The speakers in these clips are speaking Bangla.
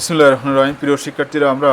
বিসমুল্লাহ রহমান রহিম। প্রিয় শিক্ষার্থীরা, আমরা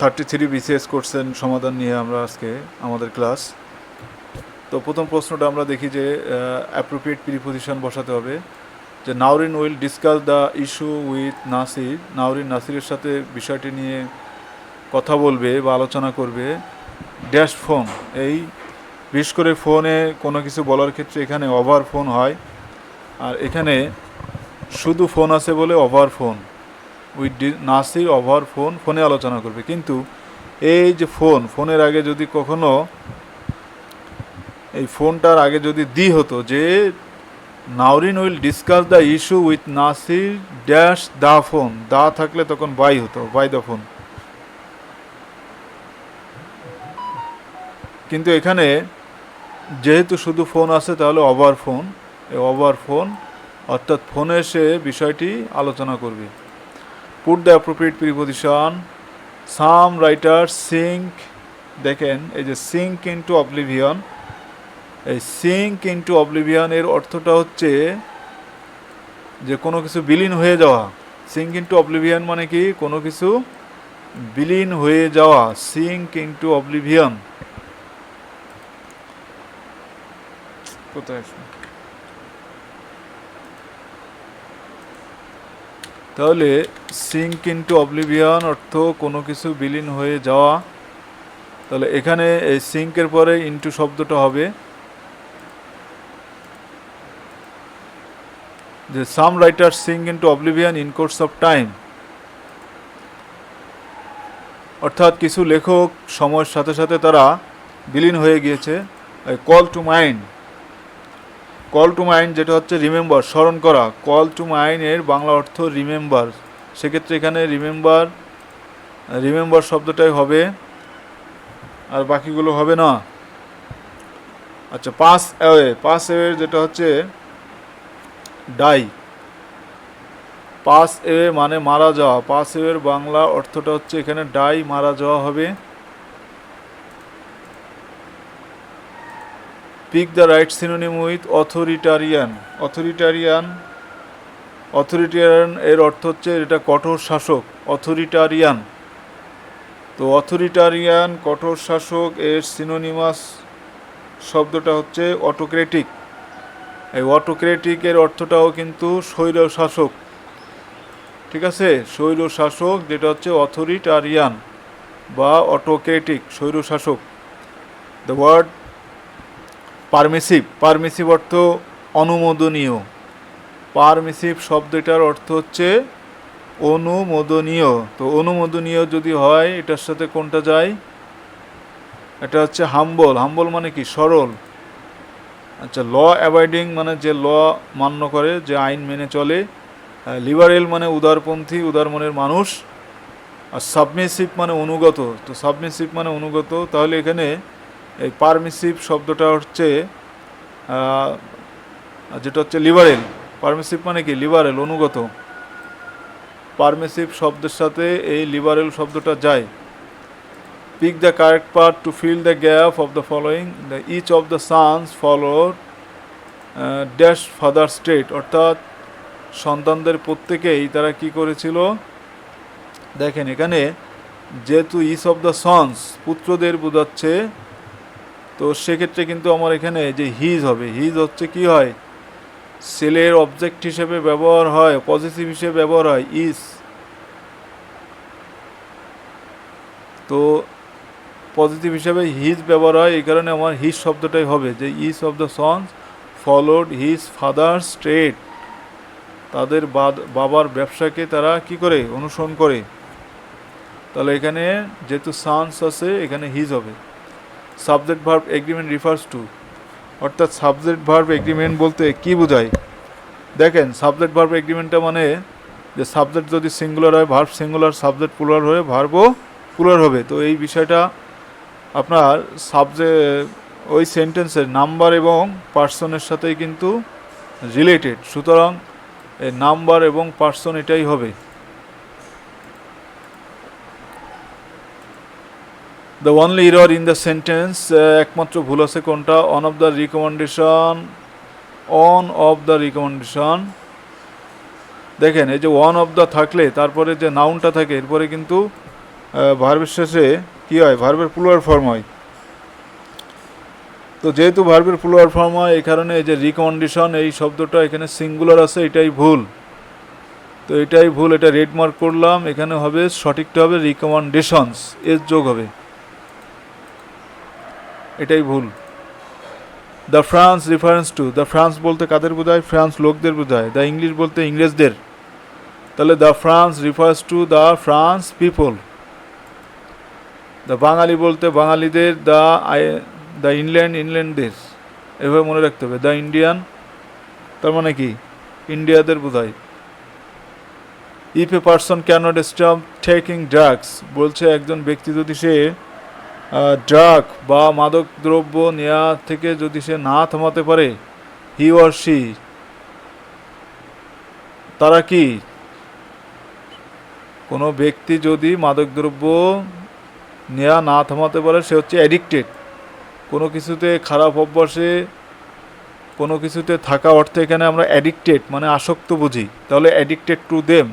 থার্টি থ্রি বিসিএস কোর্সের সমাধান নিয়ে আমরা আজকে আমাদের ক্লাস তো প্রথম প্রশ্নটা আমরা দেখি যে অ্যাপ্রোপ্রিয়েট প্রিপোজিশন বসাতে হবে। যে Naurin will discuss the issue with Nasir. Naurin নাসিরের সাথে বিষয়টি নিয়ে কথা বলবে বা আলোচনা করবে। ড্যাশ ফোন, এই বিশেষ করে ফোনে কোনো কিছু বলার ক্ষেত্রে এখানে ওভার ফোন হয়। আর এখানে শুধু ফোন আছে বলে over phone. With the, Nasir over phone, ফোনে আলোচনা করবে। কিন্তু এই যে ফোন, ফোনের আগে যদি কখনো এই ফোনটার আগে যদি দি হতো যে Naureen will discuss the issue with Nasir dash the phone, the থাকলে তখন বাই হতো, বাই দ্য ফোন। কিন্তু এখানে যেহেতু শুধু ফোন আছে তাহলে ওভার ফোন। ওভার ফোন, অর্থাৎ ফোনে এসে বিষয়টি আলোচনা করবে। Put the appropriate preposition some writer sink দেখেন, এই যে সিঙ্ক ইন্টু অবলিভিয়ন এই সিঙ্ক ইন্টু অবলিভিয়ন এর অর্থটা হচ্ছে যে কোনো কিছু বিলীন হয়ে যাওয়া। সিঙ্ক ইন্টু অবলিভিয়ন মানে কি? কোনো কিছু বিলীন হয়ে যাওয়া। সিঙ্ক ইন্টু অবলিভিয়ন কোথায় তাহলে সিঙ্ক ইন্টু অবলিভিয়ন অর্থ কোনো কিছু বিলীন হয়ে যাওয়া। তাহলে এখানে এই সিঙ্কের পরে ইন্টু শব্দটা হবে। যে some writer sink into oblivion in course of time অর্থাৎ কিছু লেখক সময়ের সাথে সাথে তারা বিলীন হয়ে গিয়েছে। Call to mind call to mind যেটা হচ্ছে রিমেম্বার স্মরণ করা। কল টু মাইন্ড এর বাংলা অর্থ রিমেম্বার সেক্ষেত্রে এখানে রিমেম্বার রিমেম্বার শব্দটাই হবে। আর বাকিগুলো হবে না। আচ্ছা পাস অ্যাওয়ে পাস অ্যাওয়ে যেটা হচ্ছে ডাই পাস এওয়ে মানে মারা যাওয়া। পাস এওয়ের বাংলা অর্থটা হচ্ছে এখানে ডাই মারা যাওয়া হবে। Pick the right synonym with authoritarian authoritarian authoritarian এর অর্থ হচ্ছে এটা কঠোর শাসক অথরিটারিয়ান তো অথরিটারিয়ান কঠোর শাসক এর সিনোনিমাস শব্দটা হচ্ছে অটোক্রেটিক এই অটোক্রেটিকের অর্থটাও কিন্তু স্বৈর শাসক। ঠিক আছে? স্বৈর শাসক যেটা হচ্ছে অথরিটারিয়ান বা অটোক্রেটিক স্বৈর শাসক। দ্য ওয়ার্ড পারমিসিভ পারমিসিভ অর্থ অনুমোদনীয়। পারমিসিভ শব্দটার অর্থ হচ্ছে অনুমোদনীয়। তো অনুমোদনীয় যদি হয়, এটার সাথে কোনটা যায়? এটা হচ্ছে হাম্বল। হাম্বল মানে কি? সরল। আচ্ছা ল অ্যাভয়েডিং মানে যে ল মান্য করে, যে আইন মেনে চলে। লিবারেল মানে উদারপন্থী উদার মনের মানুষ। আর সাবমিসিভ মানে অনুগত। তো সাবমিসিভ মানে অনুগত। তাহলে এখানে এই পারমিসিভ শব্দটা হচ্ছে যেটা হচ্ছে লিবারেল পারমিসিভ মানে কি? লিবারেল অনুগত। পারমিসিভ শব্দের সাথে এই লিবারেল শব্দটা যায়। Pick the correct part to fill the gap of the following the each of the sons follow dash father straight অর্থাৎ সন্তানদের প্রত্যেকেই তারা কি করেছিল? দেখেন এখানে, যেহেতু ইচ অফ দ্য সন্স পুত্রদের বোঝাচ্ছে তো সেক্ষেত্রে কিন্তু আমার এখানে যে হিজ হবে হিজ হচ্ছে কি হয়? সেলের অবজেক্ট হিসেবে ব্যবহার হয় পজিটিভ হিসেবে ব্যবহার হয় ইস তো পজিটিভ হিসেবে হিজ ব্যবহার হয়, এই কারণে আমার হিজ শব্দটাই হবে, যে each of the sons followed his father straight তাদের বাবার ব্যবসাকে তারা কি করে? অনুসরণ করে। তাহলে এখানে যেহেতু সান্স আছে, এখানে হিজ হবে। Subject verb agreement refers to অর্থাৎ সাবজেক্ট ভার্ব এগ্রিমেন্ট বলতে কি বোঝায়? দেখেন সাবজেক্ট ভার্ব এগ্রিমেন্টটা মানে যে সাবজেক্ট যদি সিঙ্গুলার হয় ভার্ব সিঙ্গুলার সাবজেক্ট পুলার হয়ে ভার্বও পুলার হবে। তো এই বিষয়টা আপনার সাবজে ওই সেন্টেন্সের নাম্বার এবং পার্সনের সাথেই কিন্তু রিলেটেড সুতরাং নাম্বার এবং পার্সন এটাই হবে। The only error in the sentence একমাত্র ভুল আছে কোনটা? One of the recommendation one of the recommendation দেখেন, এই যে ওয়ান অফ দ্য থাকলে, তারপরে যে নাউনটা থাকে, এরপরে কিন্তু ভার্বের শেষে কী হয়? ভার্বের প্লুয়ার ফর্ম হয়। তো যেহেতু ভার্বের প্লুয়ার ফর্ম হয়, এই কারণে এই যে রিকমেন্ডেশন এই শব্দটা এখানে সিঙ্গুলার আছে, এটাই ভুল। তো এটাই ভুল, এটা রেড মার্ক করলাম, এখানে হবে, সঠিকটা হবে রিকমেন্ডেশনস এর যোগ হবে। এটাই ভুল। The France reference to the France বলতে কাদের বোঝায়? ফ্রান্স লোকদের বোঝায়। দ্য ইংলিশ বলতে ইংরেজদের। তাহলে the France refers to the France people the Bengali বলতে বাঙালিদের দ্য দ্য ইংল্যান্ড ইংল্যান্ডদের এভাবে মনে রাখতে হবে। দ্য ইন্ডিয়ান তার মানে কি? ইন্ডিয়াদের বোঝায়। If a person cannot stop taking drugs বলছে একজন ব্যক্তি যদি সে ড্রাগ বা মাদক দ্রব্য নেওয়া থেকে যদি সে না থামাতে পারে হি অর সি তারা কি? কোনো ব্যক্তি যদি মাদকদ্রব্য নেওয়া না থামাতে পারে, সে হচ্ছে অ্যাডিক্টেড কোনো কিছুতে খারাপ অভ্যাসে, কোনো কিছুতে থাকা অর্থে এখানে আমরা অ্যাডিক্টেড মানে আসক্ত বুঝি। তাহলে addicted to them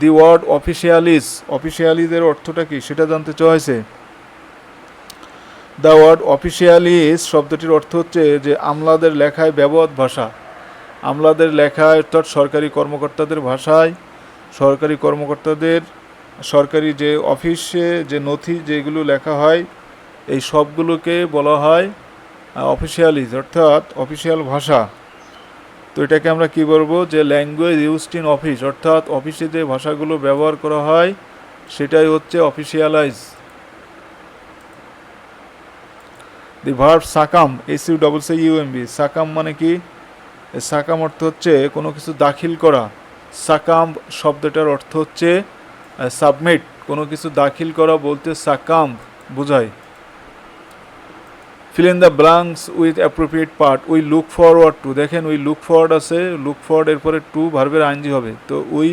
the word officialize অফিসিয়ালিজের অর্থটা কি? সেটা জানতে চাইছে দ্য ওয়ার্ড অফিসিয়ালিজ শব্দটির অর্থ হচ্ছে যে আমলাদের লেখায় ব্যবহার ভাষা। আমলাদের লেখায় অর্থাৎ সরকারি কর্মকর্তাদের ভাষায়, সরকারি কর্মকর্তাদের, সরকারি যে অফিসে যে নথি যেগুলো লেখা হয়, এই সবগুলোকে বলা হয় অফিসিয়ালিজ অর্থাৎ অফিসিয়াল ভাষা। তো এটাকে আমরা কি বলব? যে ল্যাঙ্গুয়েজ ইউজড ইন অফিস অর্থাৎ অফিসে যে ভাষাগুলো ব্যবহার করা হয়, সেটাই হচ্ছে officialize. The verb succumb S double C U M B succumb মানে কি? সাকাম অর্থ হচ্ছে কোনো কিছু দাখিল করা। সাকাম শব্দটার অর্থ হচ্ছে সাবমিট কোনো কিছু দাখিল করা বলতে সাকাম বোঝায়। Fill in the blanks with appropriate part we look forward to দেখেন উই লুক ফরওয়ার্ড আছে লুক ফরওয়ার্ড এরপরে টু ভার্বের আইনজি হবে। তো we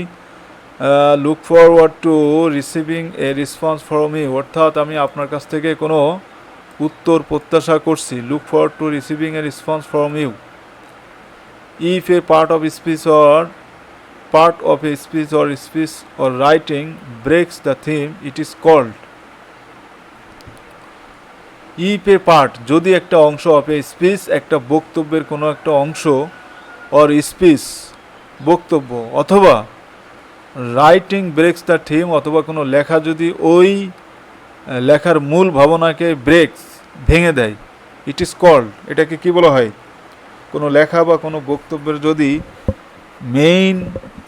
look forward to receiving a response from you অর্থাৎ আমি আপনার কাছ থেকে কোনো উত্তর প্রত্যাশা করছি। Look forward to receiving a response from you if a part of speech or part of a speech or speech or writing breaks the theme, it is called. If a part যদি একটা অংশ অফ এ স্পিচ একটা বক্তব্যের কোনো একটা অংশ অর স্পিচ বক্তব্য অথবা রাইটিং ব্রেক্স দ্য থিম অথবা কোনো লেখা যদি ওই লেখার মূল ভাবনাকে ব্রেকস, ভেঙে দেয়। ইট ইজ কল্ড এটাকে কি বলা হয়? কোনো লেখা বা কোনো বক্তব্যের যদি মেইন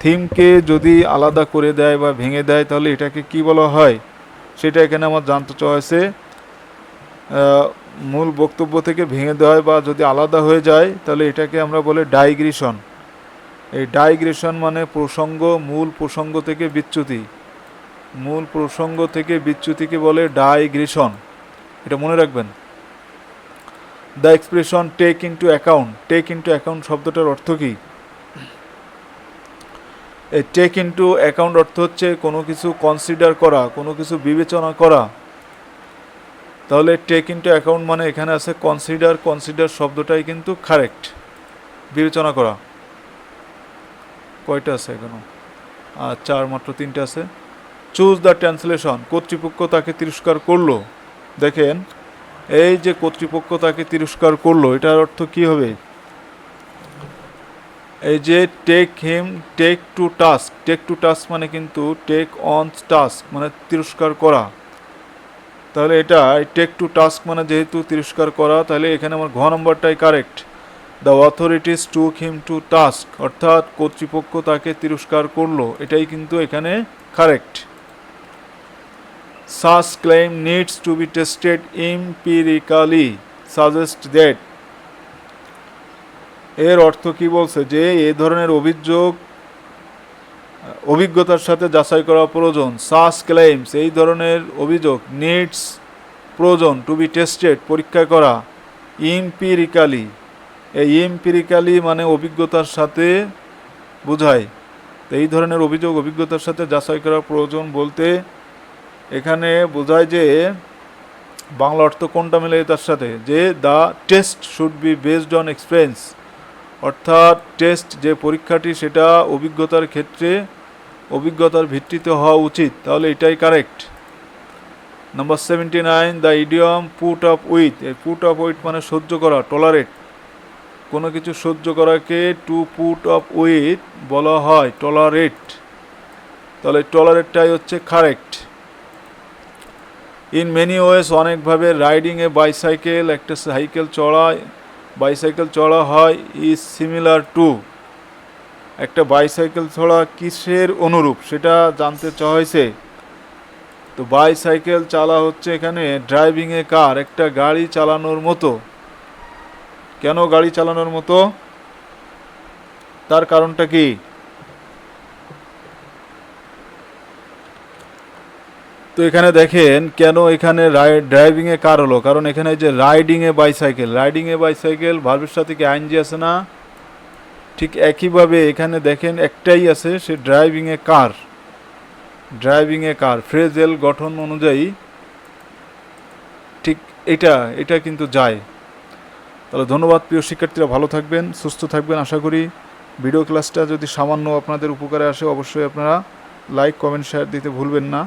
থিমকে যদি আলাদা করে দেয় বা ভেঙে দেয়, তাহলে এটাকে কি বলা হয়? সেটা এখানে আমার জানতে চাইছে মূল বক্তব্য থেকে ভেঙে দেওয়া হয় বা যদি আলাদা হয়ে যায়, তাহলে এটাকে আমরা বলে ডাইগ্রেশন এই ডাইগ্রেশন মানে প্রসঙ্গ, মূল প্রসঙ্গ থেকে বিচ্যুতি। মূল প্রসঙ্গ থেকে বিচ্যুতিকে বলে ডাইগ্রেশন। এটা মনে রাখবেন। The expression take into account. Take into account শব্দটার অর্থ কী? এই টেক ইন্টু অ্যাকাউন্ট অর্থ হচ্ছে কোনো কিছু কনসিডার করা, কোনো কিছু বিবেচনা করা। তাহলে টেক ইন্টু অ্যাকাউন্ট মানে এখানে আছে কনসিডার কনসিডার শব্দটাই কিন্তু কারেক্ট বিবেচনা করা। কয়টা আছে এখনও? আর চার মাত্র তিনটে আছে। চুজ দ্য ট্রান্সলেশন কর্তৃপক্ষ তাকে তিরস্কার করল। দেখেন, এই যে কর্তৃপক্ষ তাকে তিরস্কার করল, এটার অর্থ কি হবে? এই যে take him take to task take to task মানে কিন্তু টেক অন টাস্ক মানে তিরস্কার করা। তাহলে এটা টেক টু টাস্ক মানে যেহেতু তিরস্কার করা, তাহলে এখানে আমার ঘ নম্বরটাই correct the authorities took him to task অর্থাৎ কর্তৃপক্ষ তাকে তিরস্কার করল। এটাই কিন্তু এখানে correct such claim needs to be tested empirically suggest that এর অর্থ কি বলছে? যে এ ধরনের অভিযোগ, অভিজ্ঞতার সাথে যাচাই করা প্রয়োজন। সাস ক্লেইমস এই ধরনের অভিযোগ নিডস প্রয়োজন টু বি টেস্টেড পরীক্ষা করা ইম্পিরিক্যালি এই ইম্পিরিক্যালি মানে অভিজ্ঞতার সাথে বোঝায়। এই ধরনের অভিযোগ, অভিজ্ঞতার সাথে যাচাই করা প্রয়োজন বলতে এখানে বোঝায় যে বাংলা অর্থ কোনটা মিলে তার সাথে? যে the test should be based on experience অর্থাৎ টেস্ট যে পরীক্ষাটি সেটা অভিজ্ঞতার ক্ষেত্রে অভিজ্ঞতার ভিত্তিতে হওয়া উচিত। তাহলে এটাই correct number seventy nine the idiom put up with এই পুট আপ উইথ মানে সহ্য করা টলারেট কোনো কিছু সহ্য করাকে টু পুট আপ উইথ বলা হয় টলারেট তাহলে টলারেটটাই হচ্ছে কারেক্ট ইন মেনি ওয়েস অনেকভাবে রাইডিং এ বাইসাইকেল একটা সাইকেল চড়া বাইসাইকেল চড়া হয় ইজ সিমিলার টু একটা বাইসাইকেল চড়া কিসের অনুরূপ, সেটা জানতে চাওয়া হয়েছে তো বাইসাইকেল চালা হচ্ছে এখানে ড্রাইভিং এ কার একটা গাড়ি চালানোর মতো। কেন গাড়ি চালানোর মতো? তার কারণটা কি? তো এখানে দেখেন কেন এখানে ড্রাইভিং এ কার হলো? কারণ এখানে যে riding a bicycle riding a bicycle ভার্বের সাথে কি আইনজি আছে না? ঠিক একইভাবে এখানে দেখেন একটাই আছে, সে ড্রাইভিং এ কার। ড্রাইভিং এ কার ফ্রেজেল গঠন অনুযায়ী ঠিক এটা এটা কিন্তু যায়। তাহলে ধন্যবাদ প্রিয় শিক্ষার্থীরা, ভালো থাকবেন, সুস্থ থাকবেন, আশা করি। ভিডিও ক্লাসটা যদি সামান্য আপনাদের উপকারে আসে, অবশ্যই আপনারা লাইক কমেন্ট শেয়ার দিতে ভুলবেন না।